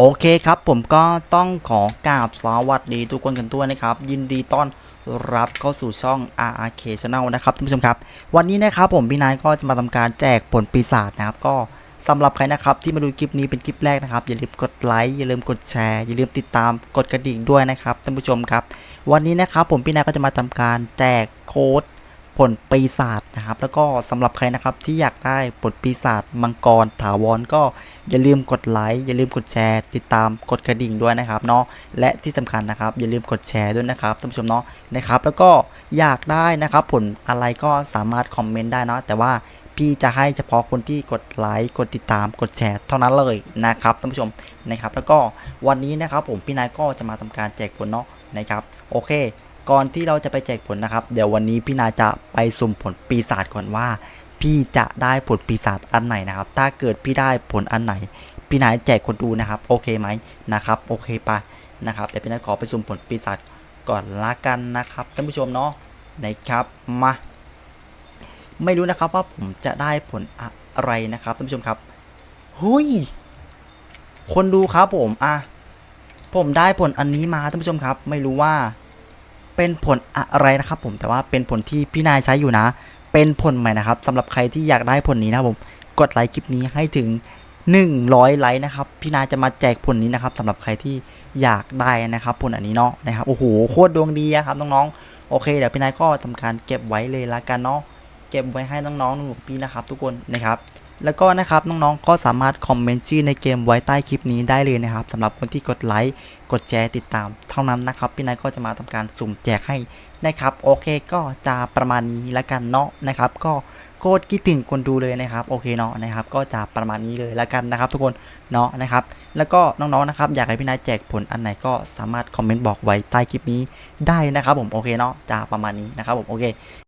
โอเคครับผมก็ต้องขอกราบสวัสดีทุกคนกันด้วยนะครับ ยินดีต้อนรับเข้าสู่ช่อง RRK Channel นะครับท่านผู้ชมครับ วันนี้นะครับผมพี่นายก็จะมาทำการแจกผลปีศาจนะครับ ก็สำหรับใครนะครับที่มาดูคลิปนี้เป็นคลิปแรกนะครับ อย่าลืมกดไลค์อย่าลืมกดแชร์อย่าลืมติดตามกดกระดิ่งด้วยนะครับท่านผู้ชมครับ วันนี้นะครับผมพี่นายก็จะมาทำการแจกโค้ด ผลปีศาจนะครับ แล้วก็สำหรับใครนะครับที่อยากได้ผลปีศาจมังกรถาวรก็อย่าลืมกดไลค์อย่าลืมกดแชร์ ติดตามกดกระดิ่งด้วยนะครับเนาะและที่สำคัญนะครับ อย่าลืมกดแชร์ด้วยนะครับท่านผู้ชมเนาะนะครับ แล้วก็อยากได้นะครับ ผลอะไรก็สามารถคอมเมนต์ได้เนาะแต่ว่าพี่จะให้เฉพาะคนที่กดไลค์กดติดตามกดแชร์เท่านั้นเลยนะครับท่านผู้ชมนะครับ แล้วก็วันนี้นะครับผมพี่นายก็จะมาทำการแจกผลเนาะนะครับ โอเค ก่อนที่เราจะไปแจกผลนะครับ เดี๋ยววันนี้พี่นาจะไปสุ่มผลปีศาจก่อนว่า พี่จะได้ผลปีศาจอันไหนนะครับ ถ้าเกิดพี่ได้ผลอันไหน พี่นายแจกคนดูนะครับ โอเคไหมนะครับ โอเคปะนะครับเดี๋ยวพี่นายขอไปสุ่มผลปีศาจก่อนละกันนะครับท่านผู้ชมเนาะนะครับมา ไม่รู้นะครับว่าผมจะได้ผลอะไรนะครับท่านผู้ชมครับหุยคนดูครับผมอะผมได้ผลอันนี้มาท่านผู้ชมครับ ไม่รู้ว่า เป็นผลอะไรนะครับผมแต่ว่าเป็นผลที่พี่นายใช้อยู่นะ เป็นผลใหม่นะครับสำหรับใครที่อยากได้ผลนี้นะครับผมกดไลค์คลิปนี้ให้ถึง 100 ไลค์นะครับพี่นายจะมาแจกผลนี้นะครับสำหรับใครที่อยากได้นะครับผลอันนี้เนาะนะครับโอ้โหโคตรดวงดีอะครับน้องๆโอเคเดี๋ยวพี่นายก็ทำการเก็บไว้เลยละกันเนาะเก็บไว้ให้น้องๆหนูพี่นะครับ ทุกคนนะครับแล้วก็นะครับน้องๆ ก็สามารถคอมเมนต์ชื่อในเกมไว้ใต้คลิปนี้ได้เลยนะครับสำหรับคนที่กดไลค์ กดแชร์ติดตาม ท่านั้นนะครับพี่นายก็จะมาทำการสุ่มแจกให้นะครับโอเคก็จะประมาณนี้ละกันเนาะนะครับก็โคตรคิดถึงคนดูเลยนะครับโอเคเนาะนะครับก็จะประมาณนี้เลยละกันนะครับทุกคนเนาะนะครับแล้วก็น้องๆนะครับอยากให้พี่นายแจกผลอันไหนก็สามารถคอมเมนต์บอกไว้ใต้คลิปนี้ได้นะครับผมโอเคเนาะจะประมาณนี้นะครับผมโอเค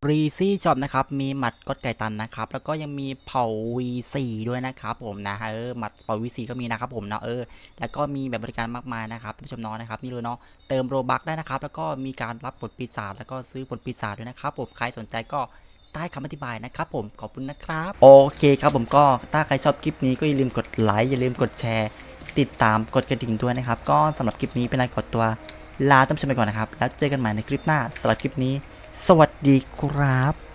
รีซี่ช็อปนะครับมีหมัดกดไก่ตันนะครับแล้วก็ยังมีเผา V4 ด้วยนะครับผมนะเออหมัดเผา V4 ก็มีนะครับผมเนาะเออแล้วก็มีแบบบริการมากมายนะครับท่านผู้ชมน้องนะครับนี่เลยเนาะเติมโรบักได้นะครับ แล้วก็มีการรับผลปีศาจแล้วก็ซื้อผลปีศาจด้วยนะครับผมใครสนใจก็ใต้คำอธิบายนะครับผมขอบคุณนะครับ โอเคครับผมก็ถ้าใครชอบคลิปนี้ก็อย่าลืมกดไลค์อย่าลืมกดแชร์ ติดตามกดกระดิ่งด้วยนะครับ ก็สำหรับคลิปนี้เป็นไรกดตัวลาท่านผู้ชมไปก่อนนะครับ แล้วเจอกันใหม่ในคลิปหน้าสำหรับคลิปนี้ สวัสดีครับ